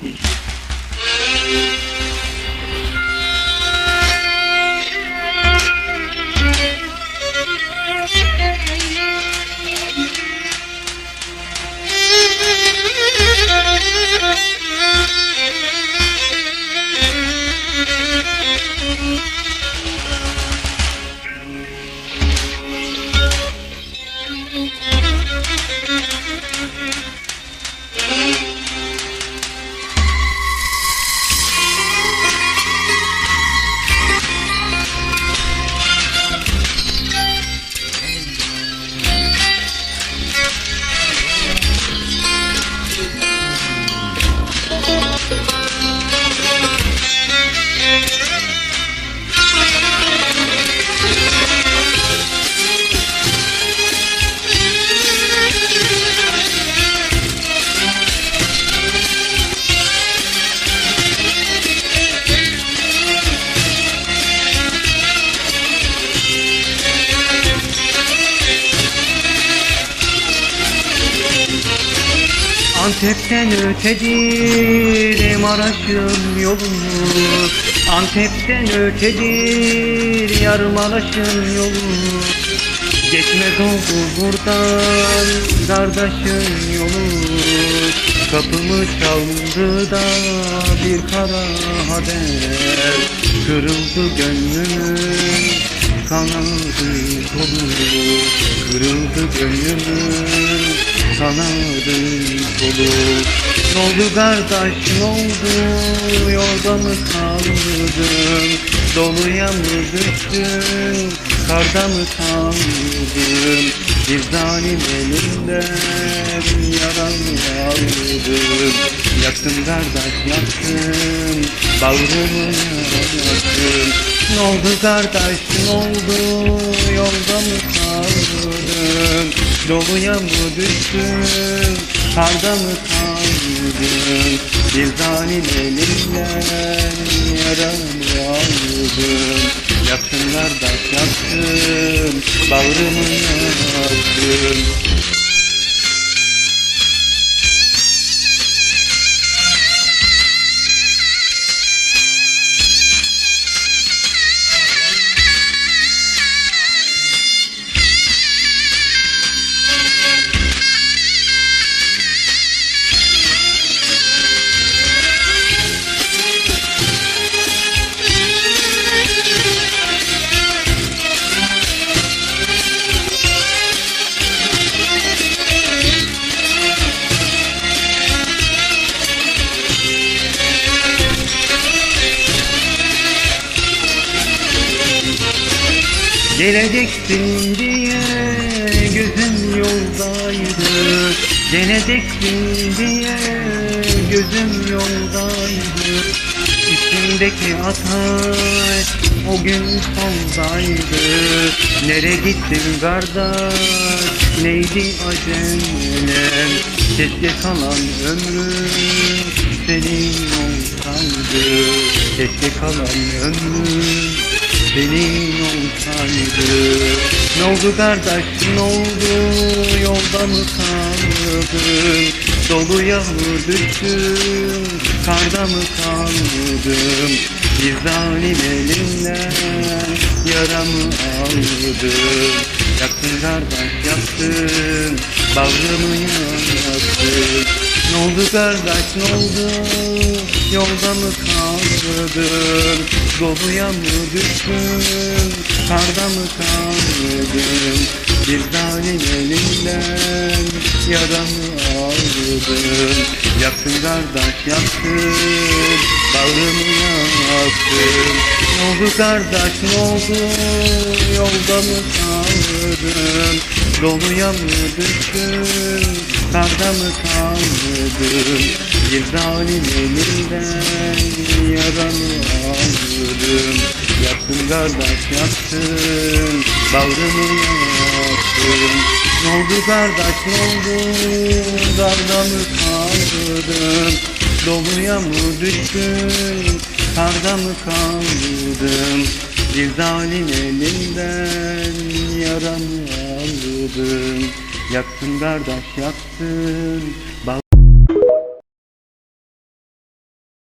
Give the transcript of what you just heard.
Peace. Antep'ten ötedir Maraş'ın yolu Antep'ten ötedir Yarmalaş'ın yolu Geçmez oldu buradan Kardeşin yolu. Kapımı çaldı da bir kara haber. Kırıldı gönlümün kanadı kolu. Kırıldı gönlümün kanadı kolu Ne oldu kardeş ne oldu? Yolda mı kaldın? Doluya mı düştün karda mı kaldın? Bir zalim elinden yaralı aldım Yaktın kardeş yaktın. Bağrımı yaktın. Ne oldu kardeş ne oldu? Yolda mı kaldın Doluya mı düştün karda mı kaldın? Bir zalim elinden yaramı aldım Yaktın kardeş yaktın bağrımı yaktın Geleceksin diye gözüm yoldaydı. Geleceksin diye gözüm yoldaydı. İçimdeki ateş o gün soldaydı. Nere gittin kardeş? Neydi acelem Keşke kalan ömrüm senin olsaydı. Keşke kalan ömrüm senin olsaydı Ne oldu kardeş ne oldu? Yolda mı kaldın Doluya mı düştün karda mı kaldın Bir zalim elinden yaramı aldım Yaktın kardeş yaktın. Bağrımı yaktın Ne oldu kardeş ne oldu? Yolda mı kaldın? Doluya mı düştün? Karda mı kaldın? Bir zalim elinden yaramı aldım Yaktın kardeş yaktın. Bağrımı yaktın. Ne oldu kardeş ne oldu? Yolda mı kaldın Doluya mı düştün karda mı kaldın Bir zalim elinden yaramı aldım Yaktın kardeş yaktın bağrımı yaktın. Ne oldu kardeş ne oldu? Karda mı kaldın? Doluya mı düştün karda mı kaldın? Bir zalim elinden yaramı yaşadım Yaktın kardeş yaktın.